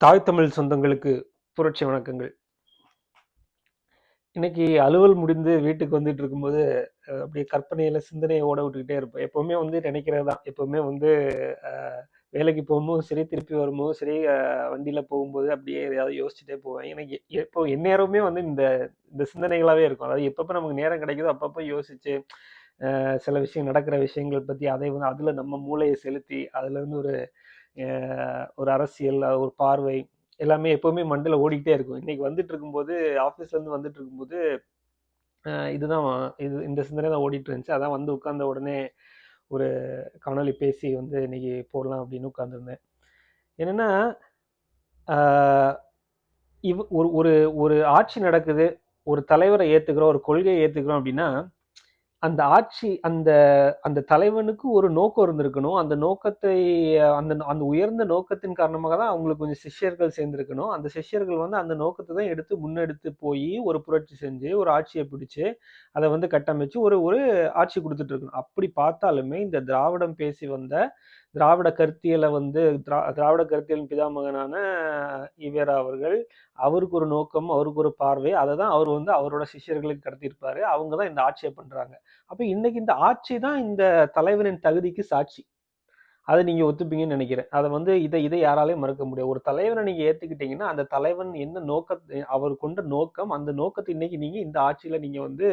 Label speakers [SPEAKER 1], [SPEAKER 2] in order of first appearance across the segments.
[SPEAKER 1] தாய் தமிழ் சொந்தங்களுக்கு புரட்சி வணக்கங்கள். இன்னைக்கு அலுவல் முடிந்து வீட்டுக்கு வந்துட்டு இருக்கும்போது அப்படியே கற்பனையில சிந்தனையை ஓட விட்டுக்கிட்டே இருப்பேன் எப்பவுமே வந்து நினைக்கிறது தான். எப்பவுமே வந்து வேலைக்கு போகும்போது சரி திருப்பி வரும்போது சரி வண்டியில போகும்போது அப்படியே எதையாவது யோசிச்சுட்டே போவேன். எனக்கு எ- எப்போ எந்நேரமுமே வந்து இந்த இந்த சிந்தனைகளாவே இருக்கும். அதாவது எப்பப்போ நமக்கு நேரம் கிடைக்குதோ அப்பப்போ யோசிச்சு சில விஷயம் நடக்கிற விஷயங்கள் பற்றி அதை வந்து அதில் நம்ம மூளையை செலுத்தி அதுலேருந்து ஒரு ஒரு அரசியல் ஒரு பார்வை எல்லாமே எப்போவுமே மண்டல ஓடிக்கிட்டே இருக்கும். இன்றைக்கி வந்துட்டு இருக்கும்போது ஆஃபீஸ்லேருந்து வந்துட்டு இருக்கும்போது இதுதான் இது இந்த சிந்தனை தான் ஓடிட்டு இருந்துச்சு. அதான் வந்து உட்கார்ந்த உடனே ஒரு காணொளி பேசி வந்து இன்னைக்கு போடலாம் அப்படின்னு உட்காந்துருந்தேன் என்னென்னா இவ் ஒரு ஒரு ஒரு ஆட்சி நடக்குது ஒரு தலைவரை ஏற்றுக்கிறோம் ஒரு கொள்கையை ஏற்றுக்கிறோம் அப்படின்னா அந்த ஆட்சி அந்த அந்த தலைவனுக்கு ஒரு நோக்கம் இருந்திருக்கணும். அந்த நோக்கத்தை அந்த அந்த உயர்ந்த நோக்கத்தின் காரணமாக தான் அவங்களுக்கு கொஞ்சம் சிஷ்யர்கள் சேர்ந்திருக்கணும். அந்த சிஷ்யர்கள் வந்து அந்த நோக்கத்தை தான் எடுத்து முன்னெடுத்து போய் ஒரு புரட்சி செஞ்சு ஒரு ஆட்சியை பிடிச்சு அதை வந்து கட்டமைச்சு ஒரு ஒரு ஆட்சி கொடுத்துட்டு இருக்கணும். அப்படி பார்த்தாலுமே இந்த திராவிடம் பேசி வந்த திராவிட கருத்தியலை வந்து திரா திராவிட கருத்தியலின் பிதாமகனான ஈவேரா அவர்கள் அவருக்கு ஒரு நோக்கம் அவருக்கு ஒரு பார்வை அதை தான் அவர் வந்து அவரோட சிஷ்யர்களுக்கு கடத்தியிருப்பாரு. அவங்க தான் இந்த ஆட்சியை பண்றாங்க. அப்போ இன்னைக்கு இந்த ஆட்சி தான் இந்த தலைவனின் தகுதிக்கு சாட்சி. அதை நீங்கள் ஒத்துப்பீங்கன்னு நினைக்கிறேன். அதை வந்து இதை இதை யாராலையும் மறுக்க முடியாது. ஒரு தலைவனை நீங்கள் ஏற்றுக்கிட்டீங்கன்னா அந்த தலைவன் என்ன நோக்க அவர் கொண்ட நோக்கம் அந்த நோக்கத்தை இன்னைக்கு நீங்கள் இந்த ஆட்சியில் நீங்கள் வந்து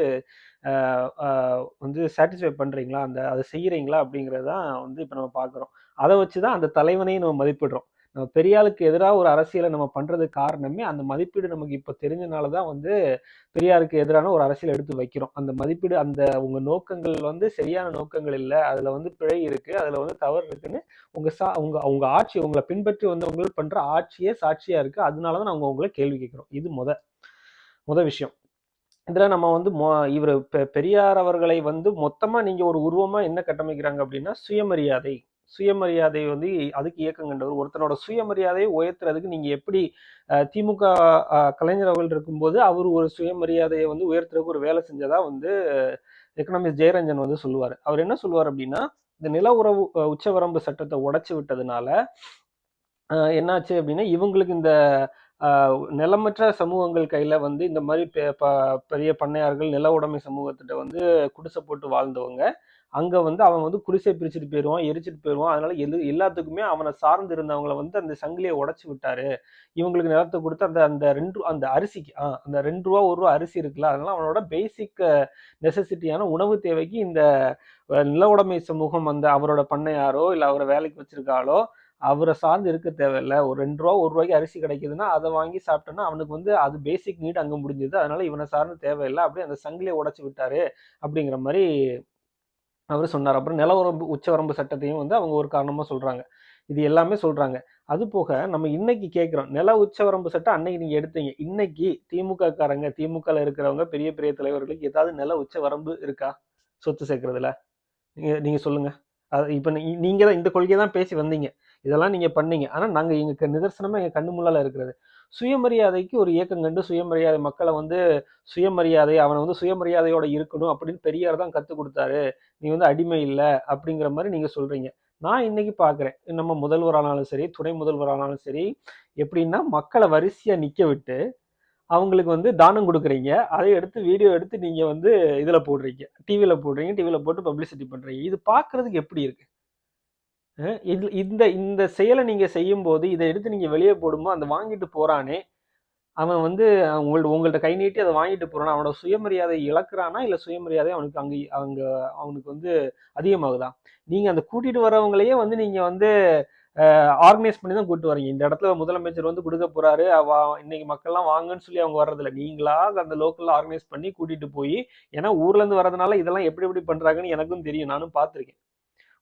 [SPEAKER 1] வந்து சாட்டிஸ்ஃபை பண்ணுறீங்களா அந்த அதை செய்கிறீங்களா அப்படிங்கிறது தான் வந்து இப்போ நம்ம பார்க்குறோம். அதை வச்சு தான் அந்த தலைவனையும் நம்ம மதிப்பிடுறோம். பெரியாளுக்கு எதிராக ஒரு அரசியலை நம்ம பண்ணுறது காரணமே அந்த மதிப்பீடு நமக்கு இப்போ தெரிஞ்சனால தான் வந்து பெரியாருக்கு எதிரான ஒரு அரசியல் எடுத்து வைக்கிறோம். அந்த மதிப்பீடு அந்த உங்கள் நோக்கங்கள் வந்து சரியான நோக்கங்கள் இல்லை. அதில் வந்து பிழை இருக்குது அதில் வந்து தவறு இருக்குன்னு உங்கள் சா உங்கள் உங்கள் ஆட்சி உங்களை பின்பற்றி வந்தவங்க பண்ணுற ஆட்சியே சாட்சியாக இருக்குது அதனால தான் நாங்கள் உங்களை கேள்வி கேட்குறோம். இது முத முத விஷயம். இதில் நம்ம வந்து மொ- இவர் பெ- பெரியார் அவர்களை வந்து மொத்தமாக நீங்கள் ஒரு உருவமாக என்ன கட்டமைக்கிறாங்க அப்படின்னா சுயமரியாதை. சுயமரியாதை வந்து அதுக்கு இயக்கம் கண்டவர். ஒருத்தனோட சுயமரியாதையை உயர்த்துறதுக்கு நீங்க எப்படி திமுக கலைஞர் அவர்கள் இருக்கும்போது அவர் ஒரு சுயமரியாதையை வந்து உயர்த்துறதுக்கு ஒரு வேலை செஞ்சதா வந்து எக்கனாமிஸ்ட் ஜெயரஞ்சன் வந்து சொல்லுவார். அவர் என்ன சொல்லுவார் அப்படின்னா இந்த நில உறவு உச்சவரம்பு சட்டத்தை உடைச்சு விட்டதுனால என்னாச்சு அப்படின்னா இவங்களுக்கு இந்த நிலமற்ற சமூகங்கள் கையில வந்து இந்த மாதிரி பெ- ப- பெரிய பண்ணையார்கள் நில உடைமை சமூகத்திட்ட வந்து குடிசை போட்டு வாழ்ந்தவங்க அங்கே வந்து அவன் வந்து குடிசை பிரிச்சுட்டு போயிடுவான் எரிச்சிட்டு போயிடுவான் அதனால எது எல்லாத்துக்குமே அவனை சார்ந்து இருந்தவங்கள வந்து அந்த சங்கிலியை உடச்சி விட்டாரு. இவங்களுக்கு நிலத்தை கொடுத்து அந்த அந்த ரெண்டு அந்த அரிசிக்கு ஆ, அந்த ரெண்டு ரூபா ஒரு ரூபா அரிசி இருக்குல்ல அதனால அவனோட பேசிக் நெசசிட்டியான உணவு தேவைக்கு இந்த நில உடைமை சமூகம் அந்த அவரோட பண்ணையாரோ இல்லை அவரை வேலைக்கு வச்சிருக்காளோ அவரை சார்ந்து இருக்க தேவையில்ல. ஒரு ரெண்டு ரூபா ஒரு ரூபாய்க்கு அரிசி கிடைக்குதுன்னா அதை வாங்கி சாப்பிட்டோன்னா அவனுக்கு வந்து அது பேசிக் நீட் அங்கே முடிஞ்சது. அதனால இவனை சார்ந்து தேவையில்லை. அப்படியே அந்த சங்கிலியை உடச்சி விட்டாரு அப்படிங்கிற மாதிரி அவர் சொன்னார். அப்புறம் நில உச்சவரம்பு சட்டத்தையும் வந்து அவங்க ஒரு காரணமாக சொல்கிறாங்க இது எல்லாமே சொல்கிறாங்க அது போக நம்ம இன்னைக்கு கேட்குறோம் நில உச்சவரம்பு சட்டம் அன்னைக்கு நீங்கள் எடுத்தீங்க. இன்னைக்கு திமுக காரங்க இருக்கிறவங்க பெரிய பெரிய தலைவர்களுக்கு ஏதாவது நில உச்சவரம்பு இருக்கா? சொத்து சேர்க்கறதுல. நீங்கள் நீங்கள் சொல்லுங்கள் அது இப்போ நீ- நீங்கள் தான் இந்த கொள்கையை தான் பேசி வந்தீங்க. இதெல்லாம் நீங்கள் பண்ணீங்க. ஆனால் நாங்கள் எங்கள் க- எங்கள் கண்ணு முள்ளால் இருக்கிறது. சுயமரியாதைக்கு ஒரு இயக்கம் கண்டு சுயமரியாதை மக்களை வந்து சுயமரியாதை அவனை வந்து சுயமரியாதையோட இருக்கணும் அப்படின்னு பெரியார் தான் கற்றுக் கொடுத்தாரு. நீ வந்து அடிமை இல்லை அப்படிங்கிற மாதிரி நீங்கள் சொல்கிறீங்க நான் இன்னைக்கு பார்க்குறேன் நம்ம முதல்வரானாலும் சரி துணை முதல்வரானாலும் சரி எப்படின்னா மக்களை வரிசையாக நிற்க விட்டு அவங்களுக்கு வந்து தானம் கொடுக்குறீங்க. அதை எடுத்து வீடியோ எடுத்து நீங்கள் வந்து இதில் போடுறீங்க. டிவியில் போடுறீங்க. டிவியில் போட்டு பப்ளிசிட்டி பண்ணுறீங்க இது பார்க்குறதுக்கு எப்படி இருக்குது இந்த இந்த செயலை நீங்கள் செய்யும் போது இதை எடுத்து நீங்கள் வெளியே போடும்போது அந்த வாங்கிட்டு போகிறானே அவன் வந்து உங்கள்ட்ட உங்கள்ட்ட கை நீட்டி அதை வாங்கிட்டு போகிறான் அவனோட சுயமரியாதை இழக்கிறானா இல்லை சுயமரியாதை அவனுக்கு அங்கே அங்கே அவனுக்கு வந்து அதிகமாகுதா? நீங்கள் அந்த கூட்டிகிட்டு வரவங்களையே வந்து நீங்கள் வந்து ஆர்கனைஸ் பண்ணி தான் கூட்டு வரீங்க. இந்த இடத்துல முதலமைச்சர் வந்து கொடுக்க போறாரு அவ இன்னைக்கு மக்கள்லாம் வாங்கன்னு சொல்லி அவங்க வர்றதில்ல. நீங்களா அந்த லோக்கல்ல ஆர்கனைஸ் பண்ணி கூட்டிட்டு போய் ஏன்னா ஊர்ல இருந்து வரதுனால இதெல்லாம் எப்படி எப்படி பண்றாங்கன்னு எனக்கும் தெரியும். நானும் பார்த்துருக்கேன்.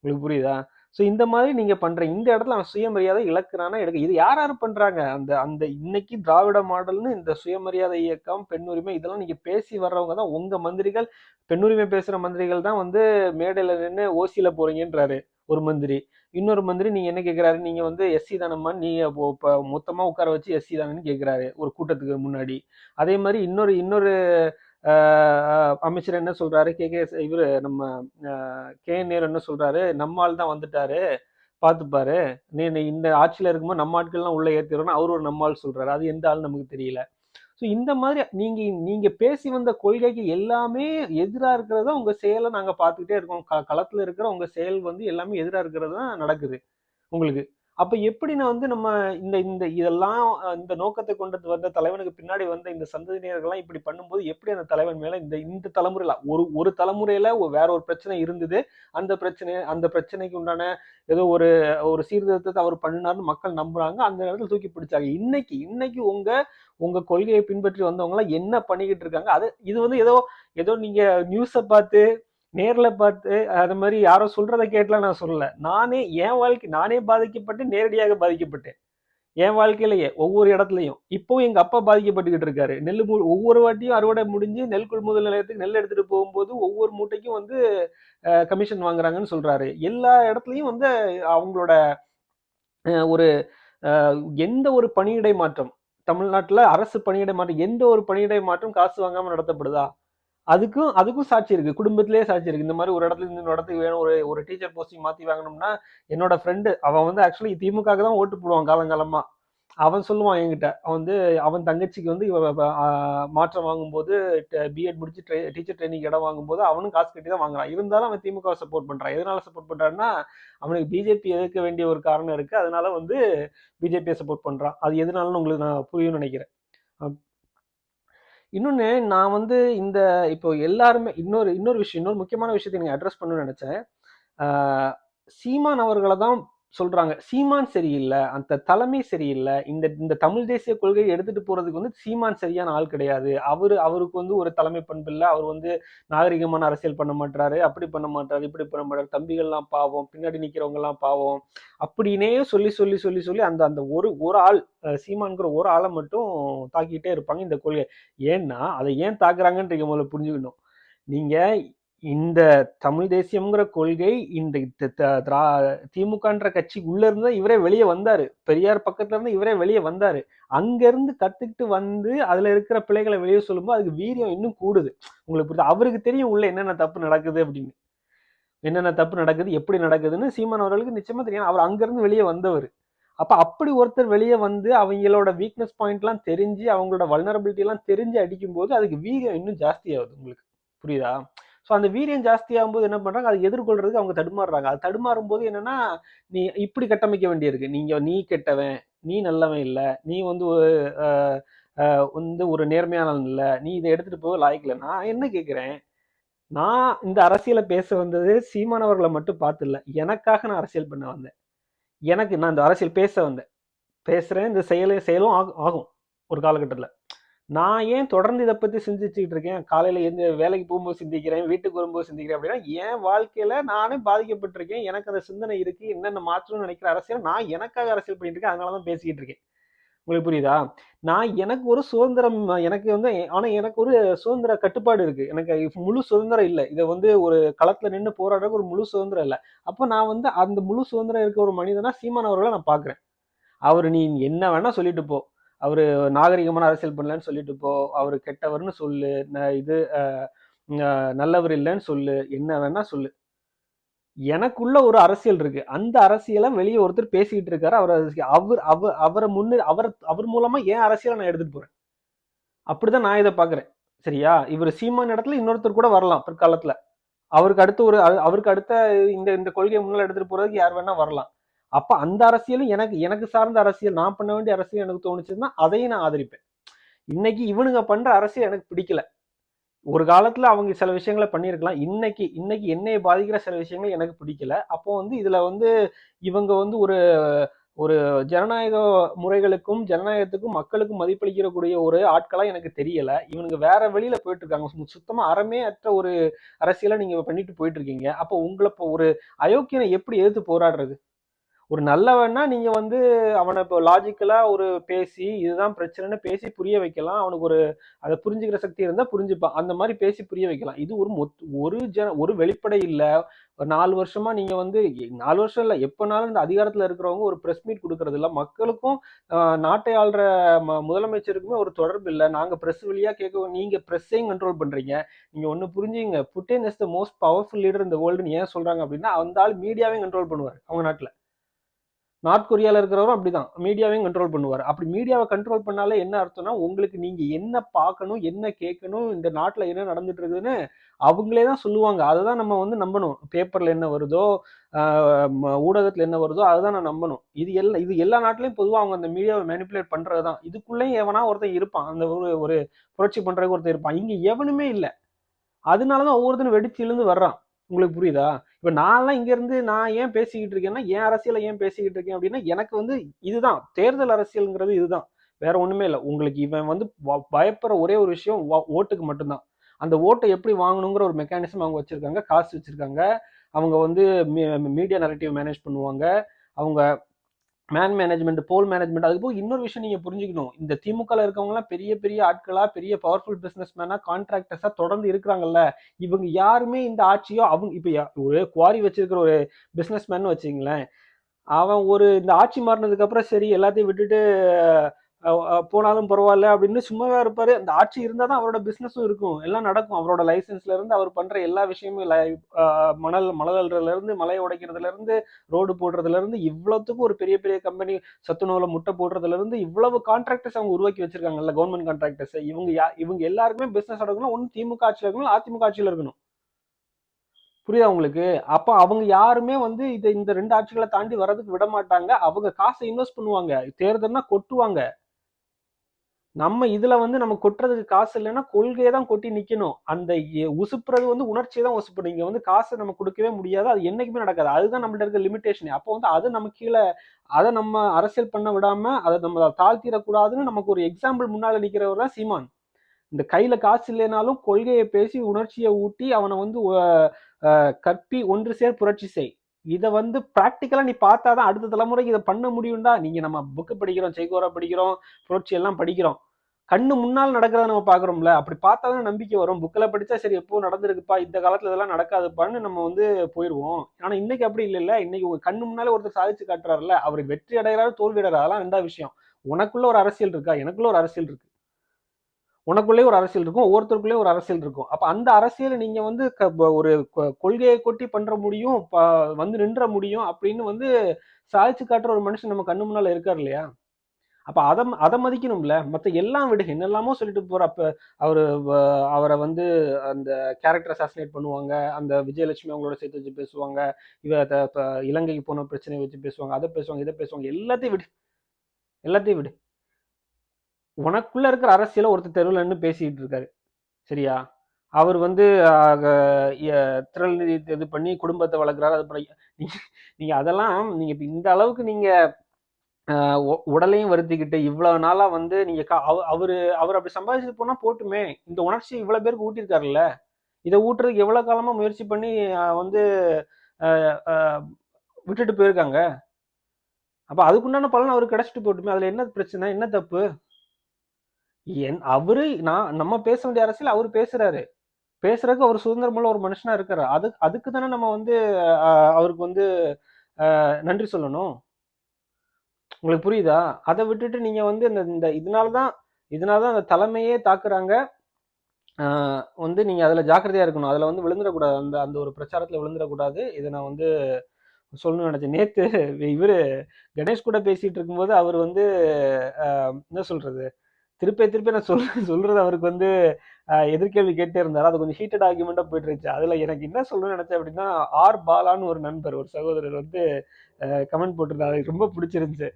[SPEAKER 1] உங்களுக்கு புரியுதா? ஸோ இந்த மாதிரி நீங்கள் பண்ணுற இந்த இடத்துல அவன் சுயமரியாதை இழக்கிறானா எடுக்க இது யார் யார் பண்ணுறாங்க அந்த அந்த இன்னைக்கு திராவிட மாடல்னு இந்த சுயமரியாதை இயக்கம் பெண் உரிமை இதெல்லாம் நீங்கள் பேசி வர்றவங்க தான். உங்கள் மந்திரிகள் பெண்ணுரிமை பேசுகிற மந்திரிகள் தான் வந்து மேடையில் நின்று ஓசியில் போகிறீங்கன்றாரு ஒரு மந்திரி. இன்னொரு மந்திரி நீங்கள் என்ன கேட்குறாரு நீங்கள் வந்து எஸ்சி தானம்மா நீ இப்போ மொத்தமாக உட்கார வச்சு எஸ்சி தானன்னு கேட்குறாரு ஒரு கூட்டத்துக்கு முன்னாடி. அதே மாதிரி இன்னொரு இன்னொரு அமைச்சர் என்ன சொல்றாரு? கே. கே. இவரு நம்ம கே. நேரு என்ன சொல்றாரு? நம்மால் தான் வந்துட்டாரு. பார்த்துப்பாரு நீ இந்த ஆட்சியில் இருக்கும்போது நம்ம ஆட்கள்லாம் உள்ளே ஏற்றிடுறோம்னு அவர் ஒரு நம்மால் சொல்றாரு. அது எந்த ஆள் நமக்கு தெரியல. ஸோ இந்த மாதிரி நீங்க நீங்க பேசி வந்த கொள்கைக்கு எல்லாமே எதிராக இருக்கிறத உங்க செயலை நாங்கள் பார்த்துக்கிட்டே இருக்கோம். க களத்தில் இருக்கிற உங்க செயல் வந்து எல்லாமே எதிராக இருக்கிறது தான் நடக்குது. உங்களுக்கு. அப்ப எப்படி நான் வந்து நம்ம இந்த இந்த இதெல்லாம் இந்த நோக்கத்தை கொண்டு வந்த தலைவனுக்கு பின்னாடி வந்த இந்த சந்ததியினர்கள்லாம் இப்படி பண்ணும்போது எப்படி அந்த தலைவன் மேல இந்த இந்த தலைமுறையில ஒரு ஒரு தலைமுறையில வேற ஒரு பிரச்சனை இருந்தது. அந்த பிரச்சனை அந்த பிரச்சனைக்கு உண்டான ஏதோ ஒரு ஒரு சீர்திருத்தத்தை அவர் பண்ணினார்னு மக்கள் நம்புறாங்க. அந்த நேரத்தில் தூக்கி பிடிச்சாங்க. இன்னைக்கு இன்னைக்கு உங்க உங்க கொள்கையை பின்பற்றி வந்தவங்க எல்லாம் என்ன பண்ணிக்கிட்டு இருக்காங்க? அது இது வந்து ஏதோ ஏதோ நீங்க நியூஸை பார்த்து நேரில் பார்த்து அது மாதிரி யாரோ சொல்கிறத கேட்டலாம் நான் சொல்லலை. நானே என் வாழ்க்கை நானே பாதிக்கப்பட்டு நேரடியாக பாதிக்கப்பட்டேன். என் வாழ்க்கையிலேயே ஒவ்வொரு இடத்துலையும். இப்போவும் எங்கள் அப்பா பாதிக்கப்பட்டுக்கிட்டு இருக்காரு. நெல் மூ- ஒவ்வொரு வாட்டியும் அறுவடை முடிஞ்சு நெல் கொள்முதல் நிலையத்துக்கு நெல் எடுத்துகிட்டு போகும்போது ஒவ்வொரு மூட்டைக்கும் வந்து கமிஷன் வாங்குறாங்கன்னு சொல்கிறாரு எல்லா இடத்துலையும் வந்து அவங்களோட ஒரு எந்த ஒரு பணியிடை மாற்றம் தமிழ்நாட்டில் அரசு பணியிடை மாற்றம் எந்த ஒரு பணியிடை மாற்றம் காசு வாங்காமல் நடத்தப்படுதா? அதுக்கும் அதுக்கும் சாட்சி இருக்கு. குடும்பத்திலேயே சாட்சி இருக்கு. இந்த மாதிரி ஒரு இடத்துல இருந்து இன்னொரு இடத்துக்கு வேணும் ஒரு ஒரு டீச்சர் போஸ்டிங் மாத்தி வாங்கணும்னா என்னோட ஃப்ரெண்டு அவன் வந்து ஆக்சுவலி திமுக தான் ஓட்டு போடுவான் காலங்காலமா. அவன் சொல்லுவான் என்கிட்ட. அவன் வந்து அவன் தங்கச்சிக்கு வந்து இவ மாற்றம் வாங்கும்போது பிஎட் முடிச்சு டீச்சர் ட்ரைனிங் இடம் வாங்கும்போது அவனும் காசு கட்டி தான் வாங்குறான். இருந்தாலும் அவன் திமுக சப்போர்ட் பண்ணுறான் எதனால சப்போர்ட் பண்ணுறான்னா அவனுக்கு பிஜேபி எதிர்க்க வேண்டிய ஒரு காரணம் இருக்குது அதனால வந்து பிஜேபியை சப்போர்ட் பண்ணுறான் அது எதனாலன்னு உங்களுக்கு நான் புரியும்னு நினைக்கிறேன். இன்னொன்று நான் வந்து இந்த இப்போ எல்லாருமே இன்னொரு இன்னொரு விஷயம் இன்னொரு முக்கியமான விஷயத்தை நீங்கள் அட்ரஸ் பண்ணணும்னு நினச்சேன். சீமான் அவர்களை தான் சொல்றாங்க சீமான் சரியில்லை அந்த தலைமை சரியில்லை இந்த இந்த தமிழ் தேசிய கொள்கையை எடுத்துட்டு போறதுக்கு வந்து சீமான் சரியான ஆள் கிடையாது. அவரு அவருக்கு வந்து ஒரு தலைமை பண்பு இல்லை. அவர் வந்து நாகரிகமான அரசியல் பண்ண மாட்டாரு அப்படி பண்ண மாட்டாரு இப்படி பண்ண மாட்டாரு தம்பிகள்லாம் பாவம் பின்னாடி நிக்கிறவங்க எல்லாம் பாவம். அப்படின்னே சொல்லி சொல்லி சொல்லி சொல்லி அந்த அந்த ஒரு ஒரு ஆள் சீமான்கிற ஒரு ஆளை மட்டும் தாக்கிட்டே இருப்பாங்க இந்த கொள்கை. ஏன்னா அதை ஏன் தாக்குறாங்கன்றீங்க முதல்ல புரிஞ்சுக்கணும். நீங்க இந்த தமிழ் தேசியம்ங்கிற கொள்கை இந்த த- திரா- திமுகன்ற கட்சி உள்ள இருந்து இவரே வெளியே வந்தாரு. பெரியார் பக்கத்துல இருந்து இவரே வெளியே வந்தாரு. அங்க இருந்து கத்துக்கிட்டு வந்து அதுல இருக்கிற பிள்ளைகளை வெளியே சொல்லும்போது அதுக்கு வீரியம் இன்னும் கூடுது. உங்களுக்கு புரியுது அவருக்கு தெரியும் உள்ள என்னென்ன தப்பு நடக்குது அப்படின்னு. என்னென்ன தப்பு நடக்குது எப்படி நடக்குதுன்னு சீமான் அவர்களுக்கு நிச்சயமா தெரியும். அவர் அங்கிருந்து வெளியே வந்தவர். அப்ப அப்படி ஒருத்தர் வெளியே வந்து அவங்களோட வீக்னஸ் பாயிண்ட்லாம் தெரிஞ்சு அவங்களோட வல்னரபிலிட்டி எல்லாம் தெரிஞ்சு அடிக்கும்போது அதுக்கு வீரியம் இன்னும் ஜாஸ்தி ஆகுது உங்களுக்கு. புரியுதா? ஸோ அந்த வீரியம் ஜாஸ்தியாகும் போது என்ன பண்ணுறாங்க அதை எதிர்கொள்றதுக்கு அவங்க தடுமாறுறாங்க. அது தடுமாறும் போது என்னன்னா நீ இப்படி கட்டமைக்க வேண்டியிருக்கு. நீங்கள் நீ கெட்டவன் நீ நல்லவன் இல்லை நீ வந்து ஒரு, வந்து ஒரு நேர்மையானவன் இல்லை நீ இதை எடுத்துகிட்டு போக லாய்க்கில் நான் என்ன கேட்குறேன் நான் இந்த அரசியலை பேச வந்தது சீமானவர்களை மட்டும் பார்த்து இல்லை. எனக்காக நான் அரசியல் பண்ண வந்தேன். எனக்கு நான் இந்த அரசியல் பேச வந்தேன். பேசுகிறேன் இந்த செயலே செயலும் ஆகும் ஆகும். ஒரு காலகட்டத்தில். நான் ஏன் தொடர்ந்து இதை பற்றி சிந்திச்சுக்கிட்டு இருக்கேன்? காலையில் எந்த வேலைக்கு போகும்போது சிந்திக்கிறேன் வீட்டுக்கு வரும்போது சிந்திக்கிறேன் அப்படின்னா என் வாழ்க்கையில் நானே பாதிக்கப்பட்டிருக்கேன். எனக்கு அந்த சிந்தனை இருக்குது என்னென்ன மாற்றணும்னு நினைக்கிற அரசியல் நான் எனக்காக அரசியல் பண்ணிட்டு இருக்கேன். அதனால தான் பேசிக்கிட்டு இருக்கேன். உங்களுக்கு புரியுதா? நான் எனக்கு ஒரு சுதந்திரம் எனக்கு வந்து ஆனால் எனக்கு ஒரு சுதந்திர கட்டுப்பாடு இருக்குது எனக்கு முழு சுதந்திரம் இல்லை. இதை வந்து ஒரு களத்தில் நின்று போராடுறதுக்கு ஒரு முழு சுதந்திரம் இல்லை. அப்போ நான் வந்து அந்த முழு சுதந்திரம் இருக்க ஒரு மனிதனா சீமானவர்களை நான் பார்க்குறேன். அவர் நீ என்ன வேணால் சொல்லிட்டு போ. அவர் நாகரிகமான அரசியல் பண்ணலன்னு சொல்லிட்டு போ அவர் கெட்டவர்னு சொல்லு. இது நல்லவர் இல்லைன்னு சொல்லு. என்ன வேணா சொல்லு. எனக்குள்ள ஒரு அரசியல் இருக்கு. அந்த அரசியலை வெளியே ஒருத்தர் பேசிக்கிட்டு இருக்காரு. அவர் அவர் அவர் அவரை முன்னு அவர் அவர் மூலமா ஏன் அரசியலை நான் எடுத்துட்டு போறேன்? அப்படிதான் நான் இதை பாக்குறேன். சரியா? இவர் சீமான் இடத்துல இன்னொருத்தர் கூட வரலாம் பிற்காலத்துல. அவருக்கு அடுத்து ஒரு அ- அவருக்கு அடுத்த இந்த இந்த கொள்கையை முன்னால் எடுத்துட்டு போறதுக்கு யார் வேணா வரலாம். அப்ப அந்த அரசியலும் எனக்கு எனக்கு சார்ந்த அரசியல் நான் பண்ண வேண்டிய அரசியல் எனக்கு தோணுச்சுன்னா அதையும் நான் ஆதரிப்பேன். இன்னைக்கு இவனுங்க பண்ற அரசியல் எனக்கு பிடிக்கல. ஒரு காலத்துல அவங்க சில விஷயங்களை பண்ணியிருக்கலாம். இன்னைக்கு இன்னைக்கு என்னை பாதிக்கிற சில விஷயங்கள் எனக்கு பிடிக்கல. அப்போ வந்து இதுல வந்து இவங்க வந்து ஒரு ஒரு ஜனநாயக முறைகளுக்கும் ஜனநாயகத்துக்கும் மக்களுக்கும் மதிப்பளிக்கிறக்கூடிய ஒரு ஆட்களா எனக்கு தெரியல. இவனுங்க வேற வெளியில போயிட்டு இருக்காங்க சுத்தமா அறமே அற்ற ஒரு அரசியலை நீங்க பண்ணிட்டு போயிட்டு இருக்கீங்க அப்போ உங்களை இப்போ ஒரு அயோக்கியனை எப்படி எதிர்த்து போராடுறது? ஒரு நல்லவன்னா நீங்க வந்து அவனை இப்போ லாஜிக்கலா ஒரு பேசி இதுதான் பிரச்சனைன்னு பேசி புரிய வைக்கலாம். அவனுக்கு ஒரு அதை புரிஞ்சுக்கிற சக்தி இருந்தா புரிஞ்சுப்பான் அந்த மாதிரி பேசி புரிய வைக்கலாம். இது ஒரு மொத் ஒரு ஜன ஒரு வெளிப்படை இல்லை. ஒரு நாலு வருஷமா நீங்க வந்து நாலு வருஷம் இல்லை. எப்போனாலும் இந்த அதிகாரத்துல இருக்கிறவங்க ஒரு பிரஸ் மீட் கொடுக்கறது இல்லை. மக்களுக்கும் நாட்டை ஆள்ற ம- முதலமைச்சருக்குமே ஒரு தொடர்பு இல்லை. நாங்க பிரஸ் வழியா கேட்க நீங்க பிரஸ்ஸையும் கண்ட்ரோல் பண்றீங்க. நீங்க ஒண்ணு புரிஞ்சுங்க. Putin is the most powerful leader இந்த வேர்ல்டுன்னு ஏன் சொல்றாங்க அப்படின்னா அந்த ஆள் மீடியாவையும் கண்ட்ரோல் பண்ணுவார். அவங்க நாட்டில். நார்த் கொரியாவில் இருக்கிறவரும் அப்படிதான். மீடியாவையும் கண்ட்ரோல் பண்ணுவார். அப்படி மீடியாவை கண்ட்ரோல் பண்ணாலே என்ன அர்த்தம்னா உங்களுக்கு நீங்கள் என்ன பார்க்கணும் என்ன கேட்கணும் இந்த நாட்டில் என்ன நடந்துட்டு இருக்குதுன்னு அவங்களே தான் சொல்லுவாங்க. அதை தான் நம்ம வந்து நம்பணும். பேப்பரில் என்ன வருதோ ஊடகத்தில் என்ன வருதோ அதுதான் நான் நம்பணும். இது எல்லாம் இது எல்லா நாட்டிலையும் பொதுவாக அவங்க அந்த மீடியாவை மேனிப்புலேட் பண்றதுதான் இதுக்குள்ளேயும் எவனா ஒருத்தன் இருப்பான். அந்த ஒரு ஒரு புரட்சி பண்ணுறதுக்கு ஒருத்தன் இருப்பான். இங்கே எவனுமே இல்லை. அதனால தான் ஒவ்வொருத்தனும் வெடிச்சு இழுந்து வர்றான். உங்களுக்கு புரியுதா? இப்போ நான்லாம் இங்கேருந்து நான் ஏன் பேசிக்கிட்டு இருக்கேன்னா என் அரசியலை ஏன் பேசிக்கிட்டு இருக்கேன் அப்படின்னா எனக்கு வந்து இதுதான். தேர்தல் அரசியல்ங்கிறது இதுதான். வேற ஒன்றுமே இல்லை. உங்களுக்கு இவன் வந்து பயப்படுற ஒரே ஒரு விஷயம் ஓட்டுக்கு மட்டும்தான். அந்த ஓட்டை எப்படி வாங்கணுங்கிற ஒரு மெக்கானிசம் அவங்க வச்சுருக்காங்க காசு வச்சிருக்காங்க. அவங்க வந்து மீடியா நரேட்டிவ் மேனேஜ் பண்ணுவாங்க. அவங்க மேன் மேனேஜ்மெண்ட் போல் மேனேஜ்மெண்ட் அது போக இன்னொரு விஷயம் நீங்க புரிஞ்சுக்கணும். இந்த திமுகல இருக்கவங்க பெரிய பெரிய ஆட்களா பெரிய பவர்ஃபுல் பிசினஸ் மேனா கான்ட்ராக்டர்ஸா தொடர்ந்து இருக்கிறாங்கல்ல இவங்க யாருமே இந்த ஆட்சியோ அவங்க இப்ப யா- ஒரு குவாரி வச்சிருக்கிற ஒரு பிசினஸ் மேன் வச்சுங்களேன் அவன் ஒரு இந்த ஆட்சி மாறினதுக்கு அப்புறம் சரி எல்லாத்தையும் விட்டுட்டு போனாலும் பரவாயில்ல அப்படின்னு சும்மாவே இருப்பார். அந்த ஆட்சி இருந்தால் தான் அவரோட பிஸ்னஸும் இருக்கும். எல்லாம் நடக்கும். அவரோட லைசன்ஸ்லேருந்து அவர் பண்ணுற எல்லா விஷயமும் லை மணல் மணல் மலை உடைக்கிறதுலேருந்து ரோடு போடுறதுலேருந்து இவ்வளோத்துக்கும் ஒரு பெரிய பெரிய கம்பெனி சத்துணவில் முட்டை போடுறதுலேருந்து இவ்வளவு கான்ட்ராக்டர்ஸ் அவங்க உருவாக்கி வச்சிருக்காங்கல்ல கவர்மெண்ட் கான்ட்ராக்டர்ஸ் இவங்க யா- இவங்க எல்லாருக்குமே பிஸ்னஸ் நடக்கணும். ஒன்று திமுக ஆட்சியில் இருக்கணும் அதிமுக ஆட்சியில் இருக்கணும். புரியுதா உங்களுக்கு? அப்போ அவங்க யாருமே வந்து இதை இந்த ரெண்டு ஆட்சிகளை தாண்டி வர்றதுக்கு விட மாட்டாங்க. அவங்க காசை இன்வெஸ்ட் பண்ணுவாங்க. தேர்தல்னா கொட்டுவாங்க. நம்ம இதுல வந்து நம்ம கொட்டுறதுக்கு காசு இல்லைன்னா கொள்கையை தான் கொட்டி நிக்கணும். அந்த எ- உசுப்புறது வந்து உணர்ச்சியை தான் உசுப்பணும் இங்க வந்து காசு நம்ம கொடுக்கவே முடியாது. அது என்னைக்குமே நடக்காது. அதுதான் நம்மள்ட்ட இருக்க லிமிடேஷன் அப்போ வந்து அது நம்ம கீழே அதை நம்ம அரசியல் பண்ண விடாம அதை நம்ம தாழ்த்திடக்கூடாதுன்னு நமக்கு ஒரு எக்ஸாம்பிள் முன்னால நிக்கிறவர் தான் சீமான். இந்த கையில காசு இல்லைனாலும் கொள்கையை பேசி உணர்ச்சியை ஊட்டி அவனை வந்து கற்பி ஒன்று சேர் புரட்சி செய். இதை வந்து ப்ராக்டிக்கலாக நீ பார்த்தா தான் அடுத்த தலைமுறைக்கு இதை பண்ண முடியும்டா. நீங்கள் நம்ம புக்கு படிக்கிறோம் செய்கோரா படிக்கிறோம் புரட்சி எல்லாம் படிக்கிறோம். கண்ணு முன்னால் நடக்கிறத நம்ம பார்க்குறோம்ல. அப்படி பார்த்தா தான் நம்பிக்கை வரும். புக்கில் படித்தா சரி எப்போ நடந்திருக்குப்பா இந்த காலத்தில் இதெல்லாம் நடக்காதுப்பான்னு நம்ம வந்து போயிடுவோம் ஆனால் இன்னைக்கு அப்படி இல்லைல்ல. இன்னைக்கு உங்கள் கண்ணு முன்னாலே ஒருத்தர் சாதிச்சு காட்டுறாருல அவர் வெற்றி அடைகிறாரு தோல்வி அடைகிறாரு. அதெல்லாம் ரெண்டாவது விஷயம். உனக்குள்ள ஒரு அரசியல் இருக்கா? எனக்குள்ள ஒரு அரசியல் இருக்கு. உனக்குள்ளே ஒரு அரசியல் இருக்கும் ஒவ்வொருத்தருக்குள்ளே ஒரு அரசியல் இருக்கும். அப்போ அந்த அரசியலை நீங்கள் வந்து க- ஒரு கொ- கொள்கையை கொட்டி பண்ணுற முடியும் ப- வந்து நின்ற முடியும் அப்படின்னு வந்து சாதிச்சு காட்டுற ஒரு மனுஷன் நம்ம கண்ணு முன்னால் இருக்கார் இல்லையா? அப்போ அதை அதை மதிக்கணும்ல. மற்ற எல்லாம் விடு என்னெல்லாமோ சொல்லிட்டு போகிறப்ப அவர் அவரை வந்து அந்த கேரக்டர் அசாசினேட் பண்ணுவாங்க அந்த விஜயலட்சுமி அவங்களோட சேர்த்து வச்சு பேசுவாங்க இவ த- இலங்கைக்கு போன பிரச்சனையை வச்சு பேசுவாங்க அதை பேசுவாங்க இதை பேசுவாங்க எல்லாத்தையும் விடு. எல்லாத்தையும் விடு. உனக்குள்ள இருக்கிற அரசியலை ஒருத்தர் தெருவில் நின்னு பேசிட்டு இருக்காரு. சரியா? அவர் வந்து ஆக, திரள் நிதி இது பண்ணி குடும்பத்தை வளர்க்குறாரு. அது பண்ணி நீங்க அதெல்லாம் நீங்க இப்ப இந்த அளவுக்கு நீங்க உடலையும் வருத்திக்கிட்டு இவ்வளவு நாளா வந்து நீங்க கா- அவ- அவர் அப்படி சம்பாதிச்சது போனா போட்டுமே. இந்த உணர்ச்சி இவ்வளவு பேருக்கு ஊட்டியிருக்காருல்ல? இதை ஊட்டுறதுக்கு எவ்வளவு காலமா முயற்சி பண்ணி வந்து விட்டுட்டு போயிருக்காங்க? அப்ப அதுக்குண்டான பலன் அவர் கிடைச்சிட்டு போட்டுமே. அதுல என்ன பிரச்சனை? என்ன தப்பு? என் அவரு நான் நம்ம பேச வேண்டிய அரசியல் அவர் பேசுறாரு. பேசுறதுக்கு அவர் சுதந்திரமுள்ள ஒரு மனுஷனா இருக்கிறார் அது அதுக்கு தானே நம்ம வந்து அவருக்கு வந்து நன்றி சொல்லணும். உங்களுக்கு புரியுதா? அதை விட்டுட்டு நீங்க வந்து இந்த இந்த இதனாலதான் இதனாலதான் அந்த தலைமையே தாக்குறாங்க. வந்து நீங்க அதுல ஜாக்கிரதையா இருக்கணும். அதுல வந்து விழுந்துடக்கூடாது. அந்த அந்த ஒரு பிரச்சாரத்துல விழுந்துடக்கூடாது. இதை நான் வந்து சொல்லணும்னு நினைச்சேன். நேத்து இவரு கணேஷ் கூட பேசிட்டு இருக்கும்போது அவர் வந்து என்ன சொல்றது? திருப்பி திருப்பி நான் சொல் சொல்றது அவருக்கு வந்து எதிர்கேள்வி கேட்டே இருந்தாரு. அது கொஞ்சம் ஹீட்டட் ஆர்குமெண்டா போயிட்டு இருந்துச்சு அதுல எனக்கு என்ன சொல்லணும்னு நினைச்சேன் அப்படின்னா ஆர் பாலான்னு ஒரு நண்பர் ஒரு சகோதரர் வந்து கமெண்ட் போட்டிருந்தாரு. அது ரொம்ப பிடிச்சிருந்துச்சு.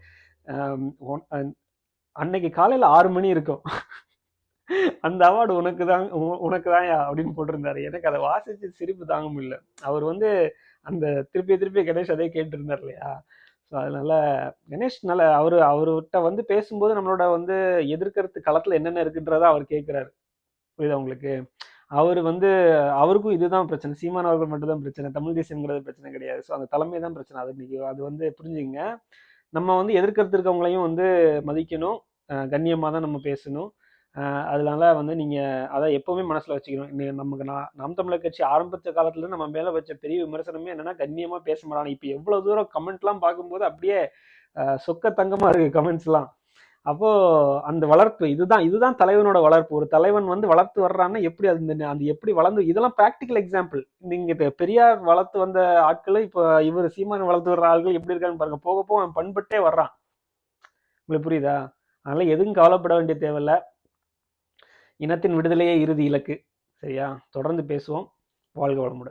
[SPEAKER 1] அன்னைக்கு காலையில ஆறு மணி இருக்கும். அந்த அவார்டு உனக்கு தான் உனக்கு தான் அப்படின்னு போட்டிருந்தாரு. எனக்கு அதை வாசிச்சு சிரிப்பு தாங்க முடியல. அவர் வந்து அந்த திருப்பி திருப்பி கணேஷ் அதே கேட்டு இருந்தார் இல்லையா? ஸோ அதனால கணேஷ் நல்ல அவர் அவர்கிட்ட வந்து பேசும்போது நம்மளோட வந்து எதிர்க்கிறது களத்தில் என்னென்ன இருக்குன்றத அவர் கேட்குறாரு புரியுதா உங்களுக்கு? அவர் வந்து அவருக்கும் இதுதான் பிரச்சனை. சீமான் அவர்கள் மட்டும் தான் பிரச்சனை. தமிழ் தேசியங்கிறது பிரச்சனை கிடையாது. ஸோ அந்த தலைமை தான் பிரச்சனை. அது இன்னைக்கு அது வந்து புரிஞ்சுங்க நம்ம வந்து எதிர்க்கருத்து இருக்கவங்களையும் வந்து மதிக்கணும். கண்ணியமாக தான் நம்ம பேசணும். அதனால வந்து நீங்கள் அதை எப்பவுமே மனசில் வச்சுக்கணும். நமக்கு நான் நம் தமிழர் கட்சி ஆரம்பித்த காலத்தில் நம்ம மேலே வச்ச பெரிய விமர்சனமே என்னென்னா கண்ணியமாக பேச மாட்டாங்க. இப்போ எவ்வளோ தூரம் கமெண்ட்லாம் பார்க்கும்போது அப்படியே சொக்க தங்கமாக இருக்குது கமெண்ட்ஸ்லாம் அப்போது அந்த வளர்ப்பு இதுதான் இதுதான் தலைவனோட வளர்ப்பு. ஒரு தலைவன் வந்து வளர்த்து வர்றான்னா எப்படி அது அந்த எப்படி வளர்ந்து இதெல்லாம் ப்ராக்டிக்கல் எக்ஸாம்பிள் நீங்கள் இப்ப பெரியார் வளர்த்து வந்த ஆட்களும் இப்போ இவர் சீமான் வளர்த்து வர்ற ஆட்கள் எப்படி இருக்கான்னு பாருங்கள் போக போக அவன் பண்பட்டே வர்றான். உங்களுக்கு புரியுதா? அதனால் எதுவும் கவலைப்பட வேண்டிய தேவையில்ல. இனத்தின் விடுதலையே இறுதி இலக்கு. சரியா? தொடர்ந்து பேசுவோம். வாழ்க வளமுடன்.